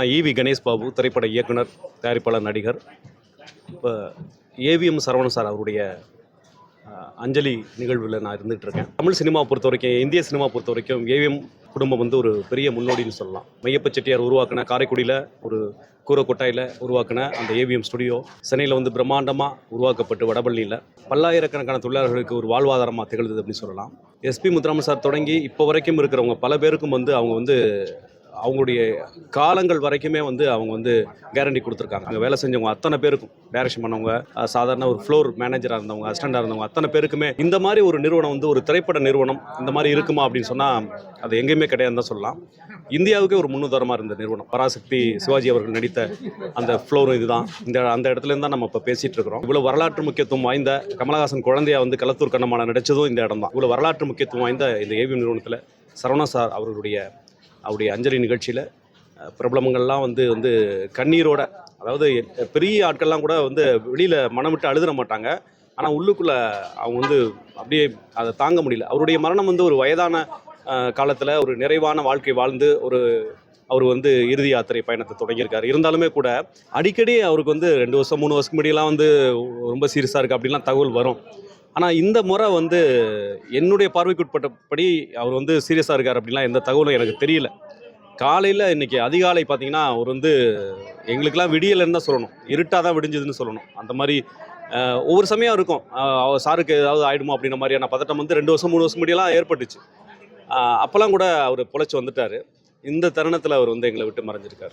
நான் ஈவி கணேஷ் பாபு திரைப்பட இயக்குனர் தயாரிப்பாளர் நடிகர். இப்போ ஏவிஎம் சரவணன் சார் அவருடைய அஞ்சலி நிகழ்வில் நான் இருந்துகிட்டு இருக்கேன் தமிழ் சினிமா பொறுத்த வரைக்கும் இந்திய சினிமா பொறுத்த வரைக்கும் ஏவிஎம் குடும்பம் வந்து ஒரு பெரிய முன்னோடின்னு சொல்லலாம். மையப்ப செட்டியார் உருவாக்கின காரைக்குடியில் ஒரு கூரக்கொட்டாயில் உருவாக்கின அந்த ஏவிஎம் ஸ்டுடியோ சென்னையில் வந்து பிரம்மாண்டமாக உருவாக்கப்பட்டு வடபள்ளியில் பல்லாயிரக்கணக்கான தொழிலாளர்களுக்கு ஒரு வாழ்வாதாரமாக திகழ்ந்தது அப்படின்னு சொல்லலாம். எஸ்பி முத்துராமன் சார் தொடங்கி இப்போ வரைக்கும் இருக்கிறவங்க பல பேருக்கும் வந்து அவங்க வந்து அவங்களுடைய காலங்கள் வரைக்குமே வந்து அவங்க வந்து கேரண்டி கொடுத்துருக்காங்க. அங்கே வேலை செஞ்சவங்க அத்தனை பேருக்கும். டைரக்ஷன் பண்ணவங்க சாதாரண ஒரு ஃப்ளோர் மேனேஜராக இருந்தவங்க அசிஸ்டண்டாக இருந்தவங்க அத்தனை பேருக்குமே இந்த மாதிரி ஒரு நிறுவனம் வந்து ஒரு திரைப்பட நிறுவனம் இந்த மாதிரி இருக்குமா அப்படின்னு சொன்னால் அது எங்கேயுமே கிடையாதுன்னு தான் சொல்லலாம். இந்தியாவுக்கே ஒரு முன்னுதாரணமாக இருந்த நிறுவனம். பராசக்தி சிவாஜி அவர்கள் நடித்த அந்த ஃப்ளோரும் இதுதான். இந்த அந்த இடத்துலேருந்து தான் நம்ம இப்போ பேசிகிட்டு இருக்கிறோம். இவ்வளோ வரலாற்று முக்கியத்துவம் வாய்ந்த கமலஹாசன் குழந்தையா வந்து களத்தூர் கண்ணமான நடிச்சதும் இந்த இடம் தான். இவ்வளோ வரலாற்று முக்கியத்துவம் வாய்ந்த இந்த ஏவிஎம் நிறுவனத்தில் சரவணா சார் அவர்களுடைய அவருடைய அஞ்சலி நிகழ்ச்சியில் பிரபலங்கள்லாம் வந்து வந்து கண்ணீரோட அதாவது பெரிய ஆட்கள்லாம் கூட வந்து வெளியில் மனம் விட்டு அழுதுற மாட்டாங்க. ஆனால் உள்ளுக்குள்ளே அவங்க வந்து அப்படியே அதை தாங்க முடியல. அவருடைய மரணம் வந்து ஒரு வயதான காலத்தில் ஒரு நிறைவான வாழ்க்கை வாழ்ந்து ஒரு அவர் வந்து இறுதி யாத்திரை பயணத்தை தொடங்கியிருக்காரு. இருந்தாலுமே கூட அடிக்கடி அவருக்கு வந்து ரெண்டு வருஷம் மூணு வருஷம் முன்னாடிலாம் வந்து ரொம்ப சீரியஸாக இருக்குது அப்படின்லாம் தகவல் வரும். ஆனால் இந்த முறை வந்து என்னுடைய பார்வைக்குட்பட்டபடி அவர் வந்து சீரியஸாக இருக்கார் அப்படின்லாம் எந்த தகவலும் எனக்கு தெரியல. காலையில் இன்னைக்கு அதிகாலை பார்த்தீங்கன்னா அவர் வந்து எங்களுக்கெல்லாம் விடியலைன்னு தான் சொல்லணும். இருட்டாக தான் விடிஞ்சதுன்னு சொல்லணும். அந்த மாதிரி ஒவ்வொரு சமயம் இருக்கும். அவர் சாருக்கு ஏதாவது ஆயிடுமோ அப்படின்ற மாதிரியான பதட்டம் வந்து ரெண்டு வருஷம் மூணு வருஷம் முடியெல்லாம் ஏற்பட்டுச்சு. அப்போல்லாம் கூட அவர் பொழைச்சி வந்துட்டார். இந்த தருணத்தில் அவர் வந்து எங்களை விட்டு மறைஞ்சிருக்காரு.